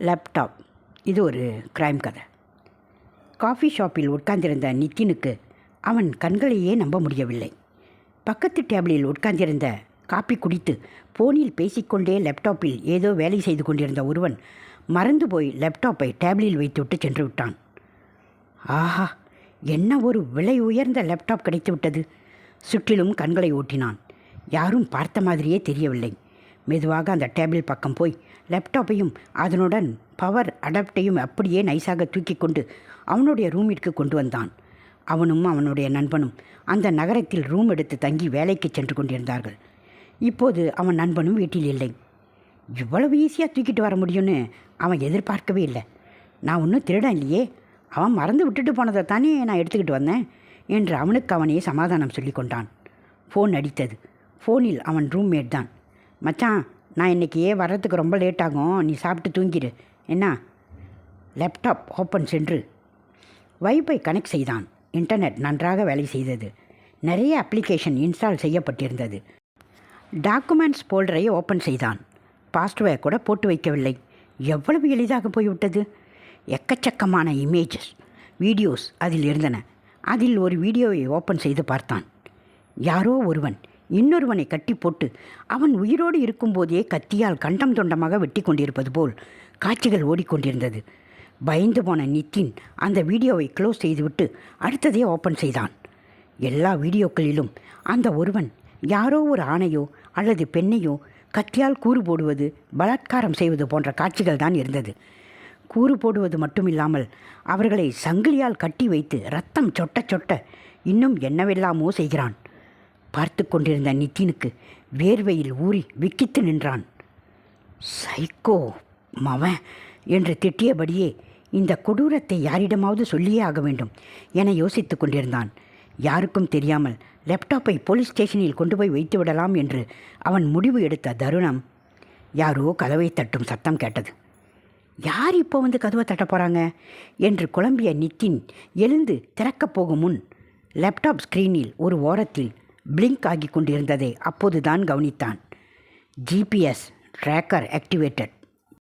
Laptop இது ஒரு crime கதை. காஃபி ஷாப்பில் உட்கார்ந்திருந்த நித்தினுக்கு அவன் கண்களையே நம்ப முடியவில்லை. பக்கத்து டேபிளில் உட்கார்ந்திருந்த காப்பி குடித்து போனில் பேசிக்கொண்டே லேப்டாப்பில் ஏதோ வேலை செய்து கொண்டிருந்த ஒருவன் மறந்து போய் லேப்டாப்பை டேபிளில் வைத்துவிட்டு சென்று விட்டான். ஆஹா! என்ன ஒரு விலை உயர்ந்த லேப்டாப் கிடைத்துவிட்டது சுற்றிலும் கண்களை ஓட்டினான். யாரும் பார்த்த மாதிரியே தெரியவில்லை. மெதுவாக அந்த டேபிள் பக்கம் போய் லேப்டாப்பையும் அதனுடன் பவர் அடாப்டையும் அப்படியே நைஸாக தூக்கி கொண்டு அவனுடைய ரூமிற்கு கொண்டு வந்தான். அவனும் அவனுடைய நண்பனும் அந்த நகரத்தில் ரூம் எடுத்து தங்கி வேலைக்கு சென்று கொண்டிருந்தார்கள். இப்போது அவன் நண்பனும் வீட்டில் இல்லை. இவ்வளவு ஈஸியாக தூக்கிட்டு வர முடியும்னு அவன் எதிர்பார்க்கவே இல்லை. நான் ஒன்றும் திருடன் இல்லையே. அவன் மறந்து விட்டுட்டு போனதை தானே நான் எடுத்துக்கிட்டு வந்தேன் என்று அவனுக்கு அவனையே சமாதானம் சொல்லி கொண்டான். ஃபோன் அடித்தது. ஃபோனில் அவன் ரூம்மேட் தான். மச்சான் நான் இன்றைக்கி வர்றதுக்கு ரொம்ப லேட் ஆகும். நீ சாப்பிட்டு தூங்கிடு என்ன? லேப்டாப் ஓப்பன் சென்று. வைஃபை கனெக்ட் செய்தான். இன்டர்நெட் நன்றாக வேலை செய்தது. நிறைய அப்ளிகேஷன் இன்ஸ்டால் செய்யப்பட்டிருந்தது. டாக்குமெண்ட்ஸ் போல்டரை ஓப்பன் செய்தான். பாஸ்வேர்ட் கூட போட்டு வைக்கவில்லை. எவ்வளவு எளிதாக போய்விட்டது? எக்கச்சக்கமான இமேஜஸ் வீடியோஸ் அதில் இருந்தன. அதில் ஒரு வீடியோவை ஓப்பன் செய்து பார்த்தான். யாரோ ஒருவன் இன்னொருவனை கட்டி போட்டு அவன் உயிரோடு இருக்கும்போதே கத்தியால் கண்டம் தொண்டமாக வெட்டி கொண்டிருப்பது போல் காட்சிகள் ஓடிக்கொண்டிருந்தது. பயந்து போன நித்தின் அந்த வீடியோவை க்ளோஸ் செய்துவிட்டு அடுத்ததே ஓப்பன் செய்தான். எல்லா வீடியோக்களிலும் அந்த ஒருவன் யாரோ ஒரு ஆணையோ அல்லது பெண்ணையோ கத்தியால் கூறு போடுவது பலாத்காரம் செய்வது போன்ற காட்சிகள் தான் இருந்தது. கூறு போடுவது மட்டுமில்லாமல் அவர்களை சங்கிலியால் கட்டி வைத்து ரத்தம் சொட்ட சொட்ட இன்னும் என்னவெல்லாமோ செய்கிறான். பார்த்து கொண்டிருந்த நித்தினுக்கு வேர்வையில் ஊறி விக்கித்து நின்றான். சைக்கோ மவன் என்று திட்டியபடியே இந்த கொடூரத்தை யாரிடமாவது சொல்லியே ஆக வேண்டும் என யோசித்து கொண்டிருந்தான். யாருக்கும் தெரியாமல் லேப்டாப்பை போலீஸ் ஸ்டேஷனில் கொண்டு போய் வைத்து விடலாம் என்று அவன் முடிவு எடுத்த தருணம் யாரோ கதவை தட்டும் சத்தம் கேட்டது. யார் இப்போ வந்து கதவை தட்ட போகிறாங்க என்று குழம்பிய நித்தின் எழுந்து திறக்கப் போகும் முன் லேப்டாப் ஸ்க்ரீனில் ஒரு ஓரத்தில் பிளிங்க் ஆகி கொண்டிருந்ததை அப்போதுதான் கவனித்தான். GPS tracker activated